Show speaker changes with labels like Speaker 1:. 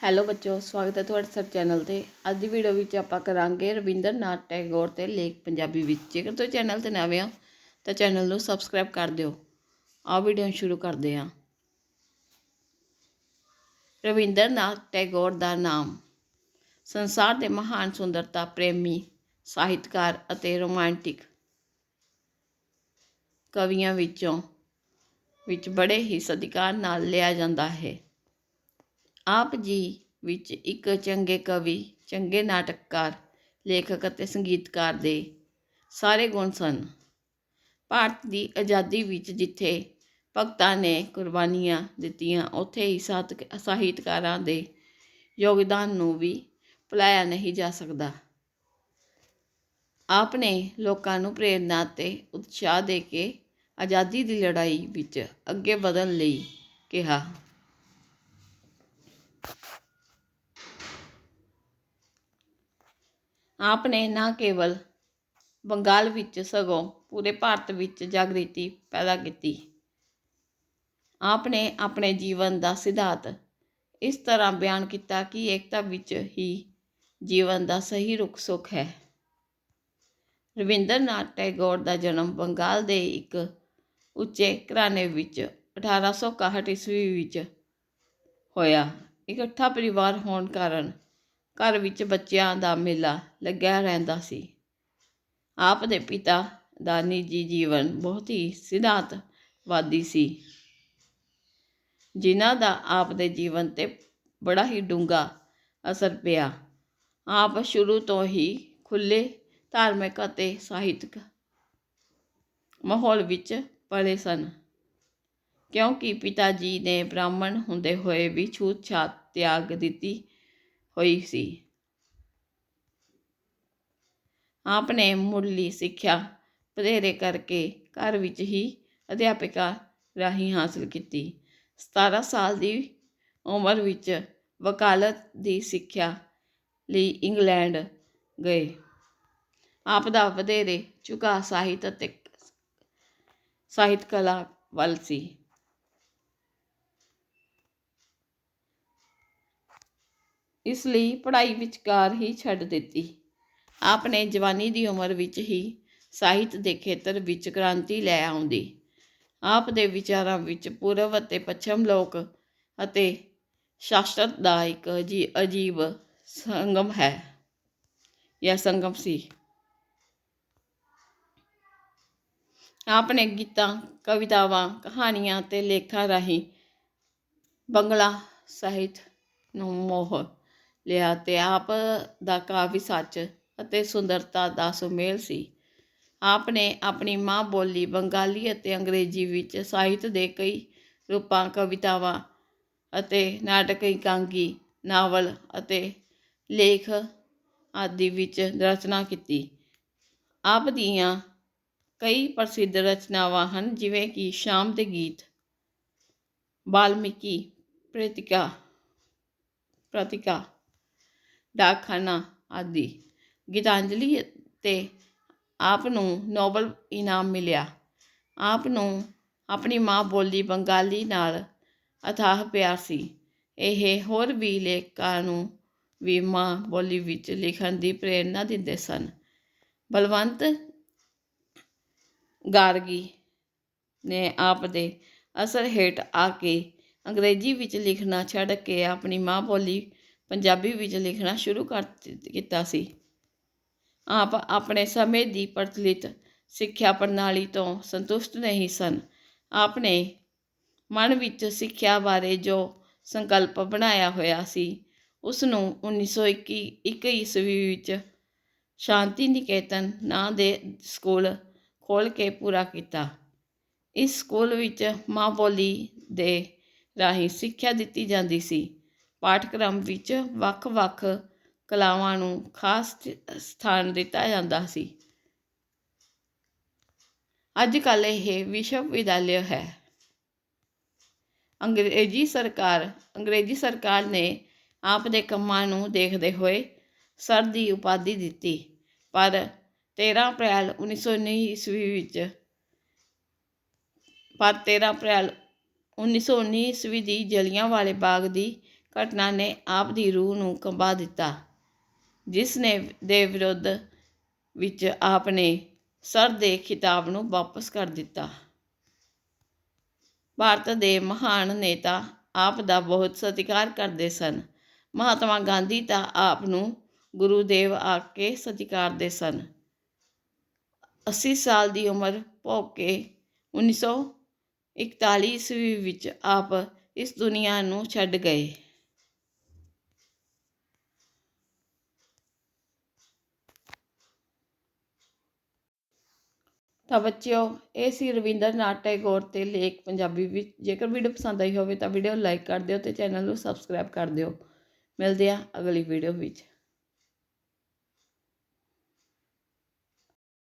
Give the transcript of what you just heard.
Speaker 1: Hello ਬੱਚੋ ਸਵਾਗਤ ਹੈ ਤੁਹਾਡਾ ਸਭ ਚੈਨਲ ਤੇ। ਅੱਜ ਦੀ ਵੀਡੀਓ ਵਿੱਚ ਆਪਾਂ ਕਰਾਂਗੇ ਰਵਿੰਦਰਨਾਥ ਟੈਗੋਰ ਤੇ ਲੇਖ ਪੰਜਾਬੀ ਵਿੱਚ। ਜੇਕਰ ਤੁਸੀਂ ਚੈਨਲ ਤੇ ਨਵੇਂ ਹੋ, ਤਾਂ ਚੈਨਲ ਨੂੰ ਸਬਸਕ੍ਰਾਈਬ ਕਰ ਦਿਓ। ਆਓ ਵੀਡੀਓ ਸ਼ੁਰੂ ਕਰਦੇ ਹਾਂ। ਰਵਿੰਦਰਨਾਥ ਟੈਗੋਰ ਦਾ ਨਾਮ, ਸੰਸਾਰ ਦੇ ਮਹਾਨ ਸੁੰਦਰਤਾ, ਪ੍ਰੇਮੀ, ਸਾਹਿਤਕਾਰ ਅਤੇ ਰੋਮਾਂਟਿਕ ਕਵੀਆਂ ਵਿੱਚੋਂ, ਵਿੱਚ ਬੜੇ ਹੀ ਸਤਿਕਾਰ ਨਾਲ ਲਿਆ ਜਾਂਦਾ ਹੈ। ਆਪ ਜੀ ਵਿੱਚ ਇੱਕ ਚੰਗੇ ਕਵੀ, ਚੰਗੇ ਨਾਟਕਕਾਰ, ਲੇਖਕ ਅਤੇ ਸੰਗੀਤਕਾਰ ਦੇ ਸਾਰੇ ਗੁਣ ਸਨ। ਭਾਰਤ ਦੀ ਆਜ਼ਾਦੀ ਵਿੱਚ ਜਿੱਥੇ ਭਗਤਾਂ ਨੇ ਕੁਰਬਾਨੀਆਂ ਦਿੱਤੀਆਂ, ਉੱਥੇ ਹੀ ਸਾਹਿਤਕ ਸਾਹਿਤਕਾਰਾਂ ਦੇ ਯੋਗਦਾਨ ਨੂੰ ਵੀ ਭੁਲਾਇਆ ਨਹੀਂ ਜਾ ਸਕਦਾ। ਆਪ ਨੇ ਲੋਕਾਂ ਨੂੰ ਪ੍ਰੇਰਨਾ ਅਤੇ ਉਤਸ਼ਾਹ ਦੇ ਕੇ ਆਜ਼ਾਦੀ ਦੀ ਲੜਾਈ ਵਿੱਚ ਅੱਗੇ ਵਧਣ ਲਈ ਕਿਹਾ। ਆਪ ਨੇ ਨਾ ਕੇਵਲ ਬੰਗਾਲ ਵਿੱਚ ਸਗੋਂ ਪੂਰੇ ਭਾਰਤ ਵਿੱਚ ਜਾਗ੍ਰਿਤੀ ਪੈਦਾ ਕੀਤੀ। ਆਪ ਨੇ ਆਪਣੇ ਜੀਵਨ ਦਾ ਸਿਧਾਂਤ ਇਸ ਤਰ੍ਹਾਂ ਬਿਆਨ ਕੀਤਾ ਕਿ ਏਕਤਾ ਵਿੱਚ ਹੀ ਜੀਵਨ ਦਾ ਸਹੀ ਰੁਖ ਸੁਖ ਹੈ। ਰਵਿੰਦਰਨਾਥ ਟੈਗੋਰ ਦਾ ਜਨਮ ਬੰਗਾਲ ਦੇ ਇੱਕ ਉੱਚੇ ਘਰਾਣੇ ਵਿੱਚ 1861 ਈਸਵੀ ਵਿੱਚ ਹੋਇਆ। ਇਕੱਠਾ ਪਰਿਵਾਰ ਹੋਣ ਕਾਰਨ ਘਰ ਵਿੱਚ ਬੱਚਿਆਂ ਦਾ ਮੇਲਾ ਲੱਗਿਆ ਰਹਿੰਦਾ ਸੀ। ਆਪ ਦੇ ਪਿਤਾ ਦਾ ਨਿੱਜੀ ਜੀਵਨ ਬਹੁਤ ਹੀ ਸਿਧਾਂਤਵਾਦੀ ਸੀ, ਜਿਨ੍ਹਾਂ ਦਾ ਆਪ ਦੇ ਜੀਵਨ ਤੇ ਬੜਾ ਹੀ ਡੂੰਘਾ ਅਸਰ ਪਿਆ। ਆਪ ਸ਼ੁਰੂ ਤੋਂ ਹੀ ਖੁੱਲੇ ਧਾਰਮਿਕ ਅਤੇ ਸਾਹਿਤਕ ਮਾਹੌਲ ਵਿੱਚ ਪਲੇ ਸਨ। ਕਿਉਂਕਿ ਪਿਤਾ ਜੀ ਨੇ ਬ੍ਰਾਹਮਣ ਹੁੰਦੇ ਹੋਏ ਵੀ ਛੂਤ ਛਾਤ ਤਿਆਗ ਦਿੱਤੀ ਹੋਈ ਸੀ। ਆਪ ਨੇ ਮੁੱਢਲੀ ਸਿੱਖਿਆ ਵਧੇਰੇ ਕਰਕੇ ਘਰ ਵਿੱਚ ਹੀ ਅਧਿਆਪਿਕਾ ਰਾਹੀਂ ਹਾਸਲ ਕੀਤੀ। 17 ਸਾਲ ਦੀ ਉਮਰ ਵਿੱਚ ਵਕਾਲਤ ਦੀ ਸਿੱਖਿਆ ਲਈ ਇੰਗਲੈਂਡ ਗਏ। ਆਪ ਦਾ ਵਧੇਰੇ ਝੁਕਾਅ ਸਾਹਿਤ ਅਤੇ ਸਾਹਿਤ ਕਲਾ ਵੱਲ ਸੀ। ਇਸ ਲਈ ਪੜ੍ਹਾਈ ਵਿਚਕਾਰ ਹੀ ਛੱਡ ਦਿੱਤੀ। ਆਪ ਨੇ ਜਵਾਨੀ ਦੀ ਉਮਰ ਵਿੱਚ ਹੀ ਸਾਹਿਤ ਦੇ ਖੇਤਰ ਵਿੱਚ ਕ੍ਰਾਂਤੀ ਲੈ ਆਉਂਦੀ। ਆਪ ਦੇ ਵਿਚਾਰਾਂ ਵਿੱਚ ਪੂਰਬ ਅਤੇ ਪੱਛਮ ਲੋਕ ਅਤੇ ਸ਼ਾਸਤਰ ਦਾ ਇੱਕ ਅਜੀਬ ਸੰਗਮ ਹੈ ਇਹ ਸੰਗਮ ਸੀ। ਆਪ ਨੇ ਗੀਤਾਂ, ਕਵਿਤਾਵਾਂ, ਕਹਾਣੀਆਂ ਤੇ ਲੇਖਾਂ ਰਾਹੀਂ ਬੰਗਲਾ ਸਾਹਿਤ ਨੂੰ ਮੋਹ ਲਿਆ ਅਤੇ ਆਪ ਦਾ ਕਾਵਿ ਸੱਚ ਅਤੇ ਸੁੰਦਰਤਾ ਦਾ ਸੁਮੇਲ ਸੀ। ਆਪ ਨੇ ਆਪਣੀ ਮਾਂ ਬੋਲੀ ਬੰਗਾਲੀ ਅਤੇ ਅੰਗਰੇਜ਼ੀ ਵਿੱਚ ਸਾਹਿਤ ਦੇ ਕਈ ਰੂਪਾਂ, ਕਵਿਤਾਵਾਂ ਅਤੇ ਨਾਟਕ, ਇਕਾਂਗੀ, ਨਾਵਲ ਅਤੇ ਲੇਖ ਆਦਿ ਵਿੱਚ ਰਚਨਾ ਕੀਤੀ। ਆਪ ਦੀਆਂ ਕਈ ਪ੍ਰਸਿੱਧ ਰਚਨਾਵਾਂ ਹਨ, ਜਿਵੇਂ ਕਿ ਸ਼ਾਮ ਦੇ ਗੀਤ ਵਾਲਮੀਕੀ ਪ੍ਰਤਿਕਾ ਪ੍ਰਤਿਕਾ ਡਾਕਖਾਨਾ ਆਦਿ। ਗੀਤਾਂਜਲੀ ਤੇ ਆਪ ਨੂੰ ਨੋਬਲ ਇਨਾਮ ਮਿਲਿਆ। ਆਪ ਨੂੰ ਆਪਣੀ ਮਾਂ ਬੋਲੀ ਬੰਗਾਲੀ ਨਾਲ ਅਥਾਹ ਪਿਆਰ ਸੀ। ਇਹ ਹੋਰ ਵੀ ਲੇਖਕਾਂ ਨੂੰ ਵੀ ਮਾਂ ਬੋਲੀ ਵਿੱਚ ਲਿਖਣ ਦੀ ਪ੍ਰੇਰਨਾ ਦਿੰਦੇ ਸਨ। ਬਲਵੰਤ ਗਾਰਗੀ ਨੇ ਆਪ ਦੇ ਅਸਰ ਹੇਠ ਆ ਕੇ ਅੰਗਰੇਜ਼ੀ ਵਿੱਚ ਲਿਖਣਾ ਛੱਡ ਕੇ ਆਪਣੀ ਮਾਂ ਬੋਲੀ ਪੰਜਾਬੀ ਵਿੱਚ ਲਿਖਣਾ ਸ਼ੁਰੂ ਕਰ ਕੀਤਾ ਸੀ। ਆਪ ਆਪਣੇ ਸਮੇਂ ਦੀ ਪ੍ਰਚਲਿਤ ਸਿੱਖਿਆ ਪ੍ਰਣਾਲੀ ਤੋਂ ਸੰਤੁਸ਼ਟ ਨਹੀਂ ਸਨ। ਆਪਣੇ ਮਨ ਵਿੱਚ ਸਿੱਖਿਆ ਬਾਰੇ ਜੋ ਸੰਕਲਪ ਬਣਾਇਆ ਹੋਇਆ ਸੀ ਉਸ ਨੂੰ 1921 ਈਸਵੀ ਵਿੱਚ ਸ਼ਾਂਤੀ ਨਿਕੇਤਨ ਨਾਂ ਦੇ ਸਕੂਲ ਖੋਲ ਕੇ ਪੂਰਾ ਕੀਤਾ। ਇਸ ਸਕੂਲ ਵਿੱਚ ਮਾਂ ਬੋਲੀ ਦੇ ਰਾਹੀਂ ਸਿੱਖਿਆ ਦਿੱਤੀ ਜਾਂਦੀ ਸੀ। ਪਾਠਕ੍ਰਮ ਵਿੱਚ ਵੱਖ-ਵੱਖ ਕਲਾਵਾਂ ਨੂੰ ਖਾਸ ਸਥਾਨ ਦਿੱਤਾ ਜਾਂਦਾ ਸੀ। ਅੱਜ ਕੱਲ੍ਹ ਇਹ ਵਿਸ਼ਵ ਵਿਦਿਆਲਿਆ ਹੈ। ਅੰਗਰੇਜ਼ੀ ਸਰਕਾਰ ਅੰਗਰੇਜ਼ੀ ਸਰਕਾਰ ਨੇ ਆਪ ਦੇ ਕੰਮਾਂ ਨੂੰ ਦੇਖਦੇ ਹੋਏ ਸਰ ਦੀ ਉਪਾਧੀ ਦਿੱਤੀ, ਪਰ 13 ਅਪ੍ਰੈਲ 1919 ਈਸਵੀ ਵਿੱਚ, ਪਰ 13 ਅਪ੍ਰੈਲ 1919 ਈਸਵੀ ਦੀ ਜਲਿਆਂਵਾਲੇ ਬਾਗ ਦੀ ਘਟਨਾ ਨੇ ਆਪ ਦੀ ਰੂਹ ਨੂੰ ਕੰਬਾ ਦਿੱਤਾ, ਜਿਸ ਨੇ ਦੇ ਵਿਰੁੱਧ ਵਿੱਚ ਆਪ ਨੇ ਸਰ ਦੇ ਖਿਤਾਬ ਨੂੰ ਵਾਪਸ ਕਰ ਦਿੱਤਾ। ਭਾਰਤ ਦੇ ਮਹਾਨ ਨੇਤਾ ਆਪ ਦਾ ਬਹੁਤ ਸਤਿਕਾਰ ਕਰਦੇ ਸਨ। ਮਹਾਤਮਾ ਗਾਂਧੀ ਤਾਂ ਆਪ ਨੂੰ ਗੁਰੂਦੇਵ ਆ ਕੇ ਸਤਿਕਾਰਦੇ ਸਨ। 80 ਸਾਲ ਦੀ ਉਮਰ ਭੋਗ ਕੇ 1941 ਈਸਵੀ ਵਿੱਚ ਆਪ ਇਸ ਦੁਨੀਆ ਨੂੰ ਛੱਡ ਗਏ। ਤਾਂ ਬੱਚਿਓ, ਇਹ ਸੀ ਰਵਿੰਦਰ ਨਾਥ ਟੈਗੋਰ ਤੇ ਲੇਖ ਪੰਜਾਬੀ ਵਿੱਚ। ਜੇਕਰ ਵੀਡੀਓ ਪਸੰਦ ਆਈ ਹੋਵੇ ਤਾਂ ਵੀਡੀਓ ਲਾਈਕ ਕਰ ਦਿਓ ਤੇ ਚੈਨਲ ਨੂੰ ਸਬਸਕ੍ਰਾਈਬ ਕਰ ਦਿਓ। ਮਿਲਦੇ ਆ ਅਗਲੀ ਵੀਡੀਓ ਵਿੱਚ।